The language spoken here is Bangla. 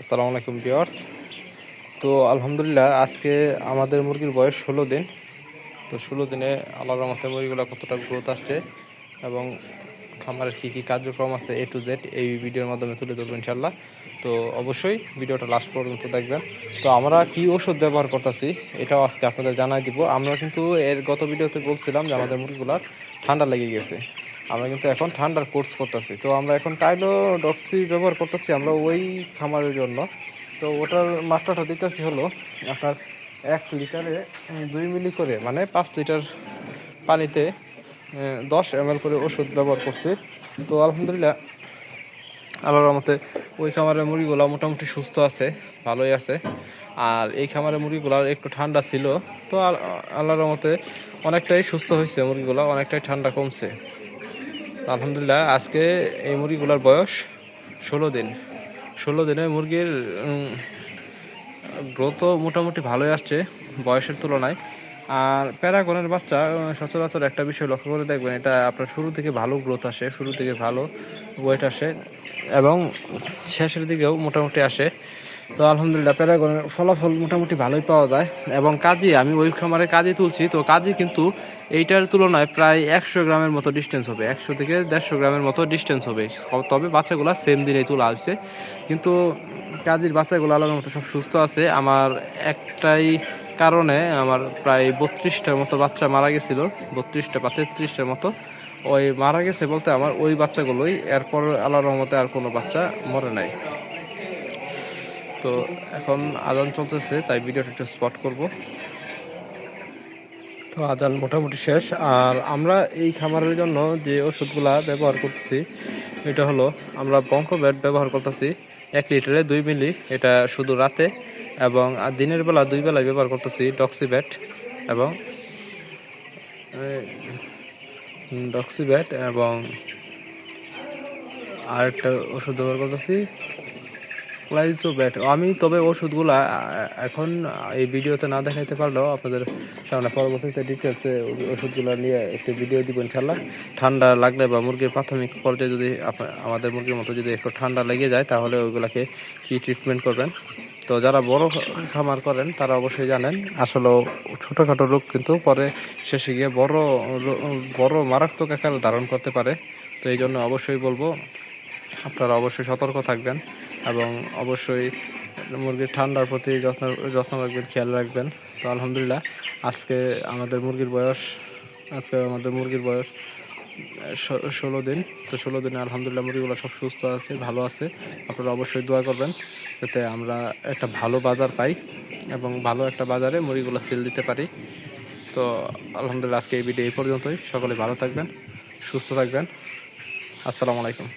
আসসালামু আলাইকুম ভিউয়ার্স। তো আলহামদুলিল্লাহ আজকে আমাদের মুরগির বয়স ষোলো দিন। তো ষোলো দিনে আল্লাহর রহমতে মুরগিগুলো কতটা গ্রোথ আসছে এবং খামারের কী কী কার্যক্রম আছে এ টু জেড এই ভিডিওর মাধ্যমে তুলে ধরবো ইনশাল্লাহ তো অবশ্যই ভিডিওটা লাস্ট পর্যন্ত দেখবেন। তো আমরা কি ওষুধ ব্যবহার করতেছি এটাও আজকে আপনাদের জানাই দিব। আমরা কিন্তু এর গত ভিডিওতে বলছিলাম যে আমাদের মুরগিগুলার ঠান্ডা লেগে গেছে। আমরা কিন্তু এখন ঠান্ডার কোর্স করতেছি। তো আমরা এখন টাইলো ডক্সি ব্যবহার করতেছি আমরা ওই খামারের জন্য। তো ওটার মাত্রাটা দিতেছি হলো আপনার এক লিটারে দুই মিলি করে মানে পাঁচ লিটার পানিতে দশ এম করে ওষুধ ব্যবহার করছি। তো আলহামদুলিল্লাহ, আল্লাহর মতে ওই খামারের মুরগিগুলো মোটামুটি সুস্থ আছে, ভালোই আছে। আর এই খামারের মুরগিগুলো একটু ঠান্ডা ছিল। তো আল- আল্লাহর মতে অনেকটাই সুস্থ হয়েছে মুরগিগুলো, অনেকটাই ঠান্ডা কমছে। আলহামদুলিল্লাহ, আজকে এই মুরগিগুলোর বয়স ষোলো দিন। ষোলো দিনে মুরগির গ্রোথও মোটামুটি ভালোই আসছে বয়সের তুলনায়। আর প্যারাগনের বাচ্চা সচরাচর একটা বিষয় লক্ষ্য করে দেখবেন, এটা আপনার শুরু থেকে ভালো গ্রোথ আসে, শুরু থেকে ভালো ওয়েট আসে, এবং শেষের দিকেও মোটামুটি আসে। তো আলহামদুলিল্লাহ প্যারাগনের ফলাফল মোটামুটি ভালোই পাওয়া যায়। এবং কাজী, আমি ওই খামারে কাজী তুলছি, তো কাজী কিন্তু এইটার তুলনায় প্রায় একশো গ্রামের মতো ডিস্টেন্স হবে, একশো থেকে দেড়শো গ্রামের মতো ডিস্টেন্স হবে। তবে বাচ্চাগুলো সেম দিনেই তোলা হয়েছে। কিন্তু কাজীর বাচ্চাগুলো আলাদার মতো সব সুস্থ আছে। আমার একটাই কারণে আমার প্রায় বত্রিশটার মতো বাচ্চা মারা গেছিল, বত্রিশটা বা তেত্রিশটার মতো। ওই মারা গেছে বলতে আমার ওই বাচ্চাগুলোই, এরপর আল্লাহ রহমতে আর কোনো বাচ্চা মরে নাই। তো এখন আজান চলতেছে, তাই ভিডিওটা একটু স্পট করব। তো আজান মোটামুটি শেষ। আর আমরা এই খামারের জন্য যে ওষুধগুলা ব্যবহার করতেছি, এটা হলো আমরা বঙ্কব্যাট ব্যবহার করতেছি এক লিটারে দুই মিলি। এটা শুধু রাতে এবং আর দিনের বেলা দুই বেলায় ব্যবহার করতেছি ডক্সি ডক্সিব্যাট এবং ডক্সি ডক্সিব্যাট এবং আরেকটা ওষুধ ব্যবহার করতেছি ক্লাইজোব্যাট আমি তবে ওষুধগুলা এখন এই ভিডিওতে না দেখাইতে পারলেও আপনাদের সামনে পরবর্তীতে ডিটেলসে ওষুধগুলো নিয়ে একটি ভিডিও দিব ইনশাল্লাহ ঠান্ডা লাগলে বা মুরগির প্রাথমিক পর্যায়ে যদি আমাদের মুরগির মতো যদি একটু ঠান্ডা লেগে যায়, তাহলে ওইগুলাকে কি ট্রিটমেন্ট করবেন? তো যারা বড় খামার করেন, তারা অবশ্যই জানেন, আসলে ছোটোখাটো রোগ কিন্তু পরে শেষে গিয়ে বড় বড় মারাত্মক আকার ধারণ করতে পারে। তো এই জন্য অবশ্যই বলব, আপনারা অবশ্যই সতর্ক থাকবেন। এবং অবশ্যই মুরগির ঠান্ডার প্রতি যত্ন যত্ন রাখবেন, খেয়াল রাখবেন। তো আলহামদুলিল্লাহ, আজকে আমাদের মুরগির বয়স, আজকে আমাদের মুরগির বয়স ষোলো দিন। তো ষোলো দিনে আলহামদুলিল্লাহ মুরগিগুলো সব সুস্থ আছে, ভালো আছে। আপনারা অবশ্যই দোয়া করবেন যাতে আমরা একটা ভালো বাজার পাই এবং ভালো একটা বাজারে মুরগিগুলো সেল দিতে পারি। তো আলহামদুলিল্লাহ, আজকে এই ভিডিও এই পর্যন্তই। সকলে ভালো থাকবেন, সুস্থ থাকবেন। আসসালামু আলাইকুম।